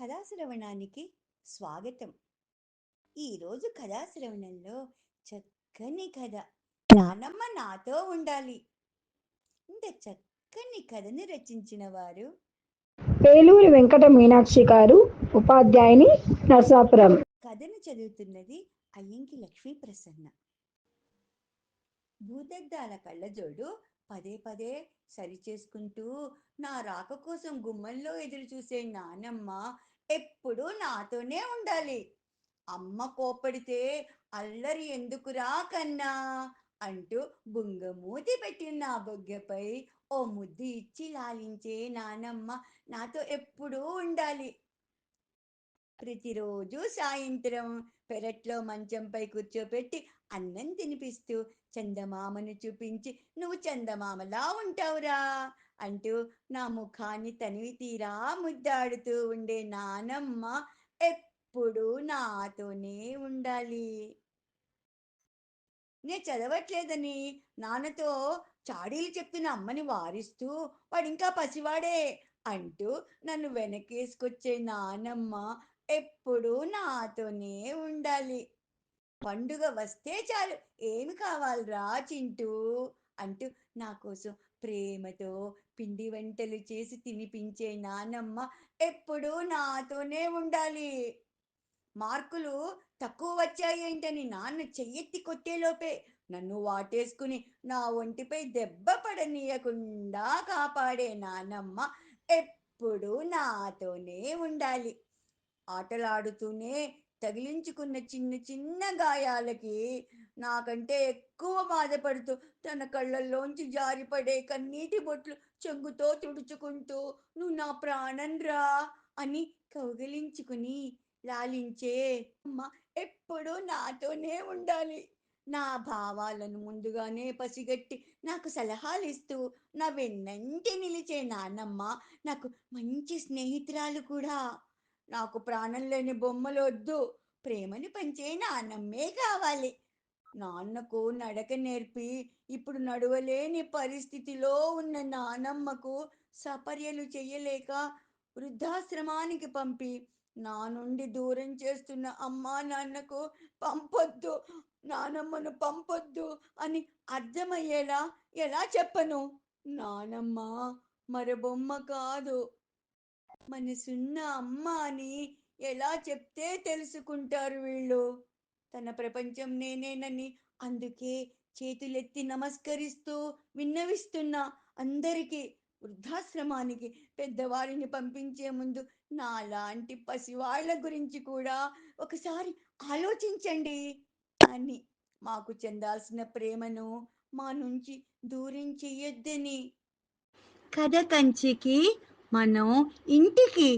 కథాశ్రవణానికి స్వాగతం. ఈరోజు కథాశ్రవణంలో చక్కని కథ. నానమ్మ నాతో ఉండాలి. ఇంత చక్కని కథను రచించిన వారు ఏలూరి వెంకట మీనాక్షి గారు ఉపాధ్యాయుని నరసాపురం. కథను చదువుతున్నది అయ్యంకి లక్ష్మీ ప్రసన్న భూదద్దాల కళ్ళజోడు పదే పదే సరిచేసుకుంటూ నా రాక కోసం గుమ్మంలో ఎదురు చూసే నానమ్మ ఎప్పుడూ నాతోనే ఉండాలి. అమ్మ కోపడితే అల్లరి ఎందుకురా కన్నా? అంటూ బుంగమూతి పెట్టిన నా బొగ్గపై ఓ ముద్దు ఇచ్చి లాలించే నానమ్మ నాతో ఎప్పుడూ ఉండాలి. ప్రతిరోజు సాయంత్రం పెరట్లో మంచంపై కూర్చోపెట్టి అన్నం తినిపిస్తూ చందమామను చూపించి నువ్వు చందమామలా ఉంటావురా అంటూ నా ముఖాన్ని తనివి తీరా ముద్దాడుతూ ఉండే నానమ్మ ఎప్పుడూ నాతోనే ఉండాలి. నే చదవట్లేదని నాన్నతో చాడీలు చెప్తున్న అమ్మని వారిస్తూ వాడింకా పసివాడే అంటూ నన్ను వెనకేసుకొచ్చే నానమ్మ ఎప్పుడూ నాతోనే ఉండాలి. పండుగ వస్తే చాలు. ఏమి కావాలిరా చింటూ? అంటూ నా కోసం ప్రేమతో పిండి వంటలు చేసి తినిపించే నానమ్మ ఎప్పుడూ నాతోనే ఉండాలి. మార్కులు తక్కువ వచ్చాయేంటని నాన్న చెయ్యెత్తి కొట్టేలోపే నన్ను వాటేసుకుని నా ఒంటిపై దెబ్బ పడనీయకుండా కాపాడే నానమ్మ ఎప్పుడూ నాతోనే ఉండాలి. ఆటలాడుతూనే తగిలించుకున్న చిన్న చిన్న గాయాలకి నాకంటే ఎక్కువ బాధపడుతూ తన కళ్ళల్లోంచి జారిపడే కన్నీటి బొట్లు చెంగుతో తుడుచుకుంటూ నువ్వు నా ప్రాణం రా అని కౌగిలించుకుని లాలించే అమ్మ ఎప్పుడూ నాతోనే ఉండాలి. నా భావాలను ముందుగానే పసిగట్టి నాకు సలహాలు ఇస్తూ నా వెన్నంటి నిలిచే నాన్నమ్మ నాకు మంచి స్నేహితురాలు కూడా. నాకు ప్రాణం లేని బొమ్మలు వద్దు. ప్రేమని పంచే నాన్నమ్మే కావాలి. నాన్నకు నడక నేర్పి ఇప్పుడు నడవలేని పరిస్థితిలో ఉన్న నానమ్మకు సపర్యలు చేయలేక వృద్ధాశ్రమానికి పంపి. నా నుండి దూరం చేస్తున్న అమ్మా నాన్నకు పంపొద్దు. నానమ్మను పంపొద్దు అని అర్థమయ్యేలా ఎలా చెప్పను? నానమ్మ మరబొమ్మ కాదు. మనసున్న అమ్మ అని ఎలా చెప్తే తెలుసుకుంటారు వీళ్ళు? తన ప్రపంచం నేనేనని అందుకే చేతులెత్తి నమస్కరిస్తూ విన్నవిస్తున్నా అందరికీ. వృద్ధాశ్రమానికి పెద్దవారిని పంపించే ముందు నాలాంటి పసివాళ్ళ గురించి కూడా ఒకసారి ఆలోచించండి అని మాకు చెందాల్సిన ప్రేమను మా నుంచి దూరం చెయ్యొద్దని. కథ కంచికి మనం ఇంటికి